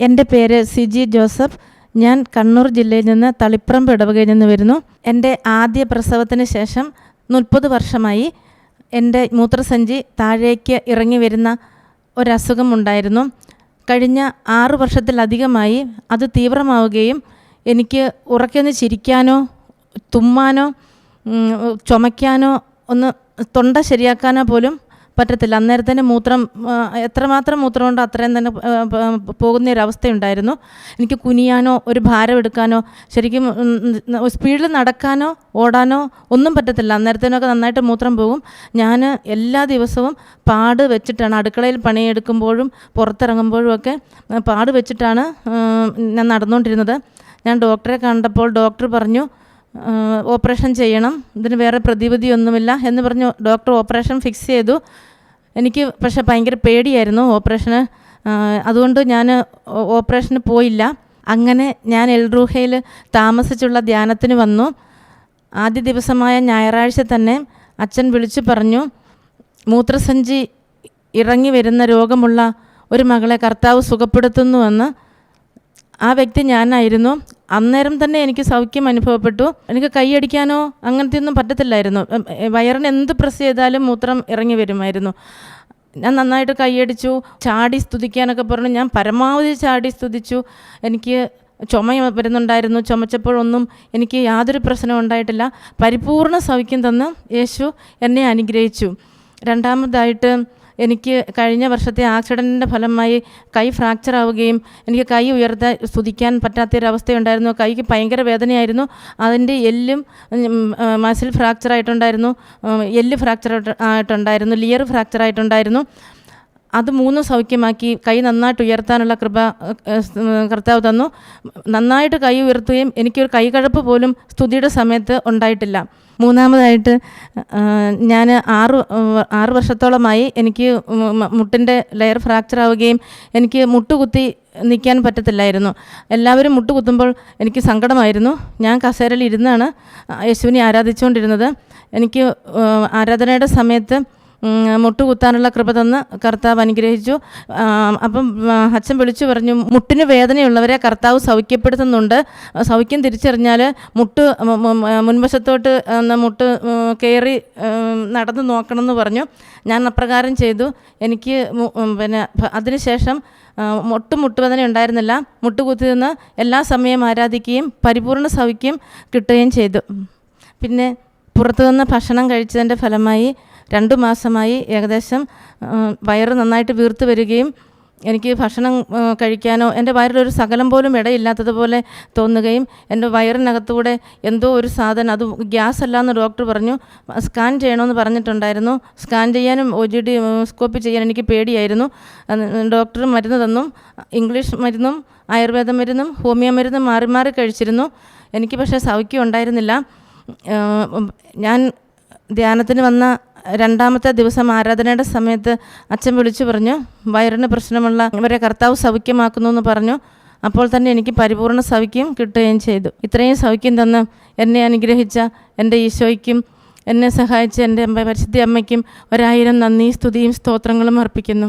എന്റെ പേര് സിജി ജോസഫ്. ഞാൻ കണ്ണൂർ ജില്ലയിൽ നിന്ന് തളിപ്പറമ്പ് ഇടവകയിൽ നിന്ന് വരുന്നു. എന്റെ ആദ്യ പ്രസവത്തിന് ശേഷം മുപ്പത് വർഷമായി എന്റെ മൂത്രസഞ്ചി താഴേക്ക് ഇറങ്ങി വരുന്ന ഒരസുഖം ഉണ്ടായിരുന്നു. കഴിഞ്ഞ ആറു വർഷത്തിലധികമായി അത് തീവ്രമാവുകയും എനിക്ക് ഉറക്കൊന്ന് ചിരിക്കാനോ തുമ്മാനോ ചുമയ്ക്കാനോ ഒന്ന് തൊണ്ട ശരിയാക്കാനോ പോലും പറ്റത്തില്ല. അന്നേരം തന്നെ മൂത്രം എത്രമാത്രം മൂത്രമുണ്ടോ അത്രയും തന്നെ പോകുന്ന ഒരു അവസ്ഥയുണ്ടായിരുന്നു എനിക്ക് കുനിയാനോ ഒരു ഭാരം എടുക്കാനോ ശരിക്കും സ്പീഡിൽ നടക്കാനോ ഓടാനോ ഒന്നും പറ്റത്തില്ല. അന്നേരത്തേനൊക്കെ നന്നായിട്ട് മൂത്രം പോകും. ഞാൻ എല്ലാ ദിവസവും പാട് വെച്ചിട്ടാണ് അടുക്കളയിൽ പണിയെടുക്കുമ്പോഴും പുറത്തിറങ്ങുമ്പോഴും ഒക്കെ പാട് വെച്ചിട്ടാണ് ഞാൻ നടന്നുകൊണ്ടിരുന്നത് ഞാൻ ഡോക്ടറെ കണ്ടപ്പോൾ ഡോക്ടർ പറഞ്ഞു ഓപ്പറേഷൻ ചെയ്യണം. ഇതിന് വേറെ പ്രതിവിധിയൊന്നുമില്ല എന്ന് പറഞ്ഞു ഡോക്ടർ ഓപ്പറേഷൻ ഫിക്സ് ചെയ്തു. എനിക്ക് പക്ഷേ ഭയങ്കര പേടിയായിരുന്നു ഓപ്പറേഷന്. അതുകൊണ്ട് ഞാൻ ഓപ്പറേഷന് പോയില്ല. അങ്ങനെ ഞാൻ എൽറൂഹയിൽ താമസിച്ചുള്ള ധ്യാനത്തിന് വന്നു. ആദ്യ ദിവസമായ ഞായറാഴ്ച തന്നെ അച്ഛൻ വിളിച്ചു പറഞ്ഞു മൂത്രസഞ്ചി ഇറങ്ങി വരുന്ന രോഗമുള്ള ഒരു മകളെ കർത്താവ് സുഖപ്പെടുത്തുന്നുവെന്ന്. ആ വ്യക്തി ഞാനായിരുന്നു. അന്നേരം തന്നെ എനിക്ക് സൗഖ്യം അനുഭവപ്പെട്ടു. എനിക്ക് കൈയടിക്കാനോ അങ്ങനത്തെ ഒന്നും പറ്റത്തില്ലായിരുന്നു. വയറിന് എന്ത് പ്രസ് ചെയ്താലും മൂത്രം ഇറങ്ങി വരുമായിരുന്നു. ഞാൻ നന്നായിട്ട് കൈയടിച്ചു ചാടി സ്തുതിക്കാനൊക്കെ പറഞ്ഞു. ഞാൻ പരമാവധി ചാടി സ്തുതിച്ചു. എനിക്ക് ചുമ വരുന്നുണ്ടായിരുന്നു. ചുമച്ചപ്പോഴൊന്നും എനിക്ക് യാതൊരു പ്രശ്നവും ഉണ്ടായിട്ടില്ല. പരിപൂർണ സൗഖ്യം തന്ന് യേശു എന്നെ അനുഗ്രഹിച്ചു. രണ്ടാമതായിട്ട് എനിക്ക് കഴിഞ്ഞ വർഷത്തെ ആക്സിഡന്റിന്റെ ഫലമായി കൈ ഫ്രാക്ചർ ആവുകയും എനിക്ക് കൈ ഉയർത്താൻ സ്തുതിക്കാൻ പറ്റാത്തൊരവസ്ഥയുണ്ടായിരുന്നു. കൈക്ക് ഭയങ്കര വേദനയായിരുന്നു. അതിന്റെ എല്ലും മസിൽ ഫ്രാക്ചർ ആയിട്ടുണ്ടായിരുന്നു. എല്ല് ഫ്രാക്ചർ ആയിട്ടുണ്ടായിരുന്നു. ലിയർ ഫ്രാക്ചർ ആയിട്ടുണ്ടായിരുന്നു. അത് മൂന്നും സൗഖ്യമാക്കി. കൈ നന്നായിട്ട് ഉയർത്താനുള്ള കൃപ കർത്താവ് തന്നു. നന്നായിട്ട് കൈ ഉയർത്തുകയും എനിക്കൊരു കൈകഴപ്പ് പോലും സ്തുതിയുടെ സമയത്ത് ഉണ്ടായിട്ടില്ല. മൂന്നാമതായിട്ട് ഞാൻ ആറ് ആറ് വർഷത്തോളമായി എനിക്ക് മുട്ടിന്റെ ലെയർ ഫ്രാക്ചർ ആവുകയും എനിക്ക് മുട്ടുകുത്തി നിൽക്കാൻ പറ്റത്തില്ലായിരുന്നു. എല്ലാവരും മുട്ടുകുത്തുമ്പോൾ എനിക്ക് സങ്കടമായിരുന്നു. ഞാൻ കസേരയിൽ ഇരുന്നാണ് യേശുവിനെ ആരാധിച്ചുകൊണ്ടിരുന്നത്. എനിക്ക് ആരാധനയുടെ സമയത്ത് മുട്ടുകുത്താനുള്ള കൃപ തന്ന് കർത്താവ് അനുഗ്രഹിച്ചു. അപ്പം അച്ഛൻ വിളിച്ചു പറഞ്ഞു മുട്ടിന് വേദനയുള്ളവരെ കർത്താവ് സൗഖ്യപ്പെടുത്തുന്നുണ്ട്. സൗഖ്യം തിരിച്ചറിഞ്ഞാൽ മുട്ട് മുൻവശത്തോട്ട് മുട്ട് കയറി നടന്നു നടന്ന് നോക്കണം എന്ന് പറഞ്ഞു. ഞാൻ അപ്രകാരം ചെയ്തു. എനിക്ക് പിന്നെ അതിനുശേഷം ഒട്ടും മുട്ടുവേദന ഉണ്ടായിരുന്നില്ല. മുട്ടുകുത്തി നിന്ന് എല്ലാ സമയം ആരാധിക്കുകയും പരിപൂർണ സൗഖ്യം കിട്ടുകയും ചെയ്തു. പിന്നെ പുറത്തുനിന്ന് ഭക്ഷണം കഴിച്ചതിന്റെ ഫലമായി രണ്ട് മാസമായി ഏകദേശം വയറ് നന്നായിട്ട് വീർത്ത് വരികയും എനിക്ക് ഭക്ഷണം കഴിക്കാനോ എന്റെ വയറിലൊരു സകലം പോലും ഇടയില്ലാത്തതുപോലെ തോന്നുകയും എന്റെ വയറിനകത്തൂടെ എന്തോ ഒരു സാധനം അത് ഗ്യാസ് അല്ലാന്ന് ഡോക്ടർ പറഞ്ഞു സ്കാൻ ചെയ്യണമെന്ന് പറഞ്ഞിട്ടുണ്ടായിരുന്നു. സ്കാൻ ചെയ്യാനും ഒ ജി ഡി സ്കോപ്പ് ചെയ്യാൻ എനിക്ക് പേടിയായിരുന്നു. ഡോക്ടർ മരുന്ന് തന്നു ഇംഗ്ലീഷ് മരുന്നും ആയുർവേദ മരുന്നും ഹോമിയോ മരുന്നും മാറി മാറി കഴിച്ചിരുന്നു. എനിക്ക് പക്ഷേ സൗഖ്യം ഉണ്ടായിരുന്നില്ല. ഞാൻ ധ്യാനത്തിന് വന്ന രണ്ടാമത്തെ ദിവസം ആരാധനയുടെ സമയത്ത് അച്ഛൻ വിളിച്ചു പറഞ്ഞു വയറിന് പ്രശ്നമുള്ള ഇവരെ കർത്താവ് സൗഖ്യമാക്കുന്നു എന്ന് പറഞ്ഞു. അപ്പോൾ തന്നെ എനിക്ക് പരിപൂർണ സൗഖ്യം കിട്ടുകയും ചെയ്തു. ഇത്രയും സൗഖ്യം തന്ന് എന്നെ അനുഗ്രഹിച്ച എന്റെ ഈശോയ്ക്കും എന്നെ സഹായിച്ച എന്റെ പരിശുദ്ധ അമ്മയ്ക്കും ഒരായിരം നന്ദി സ്തുതിയും സ്തോത്രങ്ങളും അർപ്പിക്കുന്നു.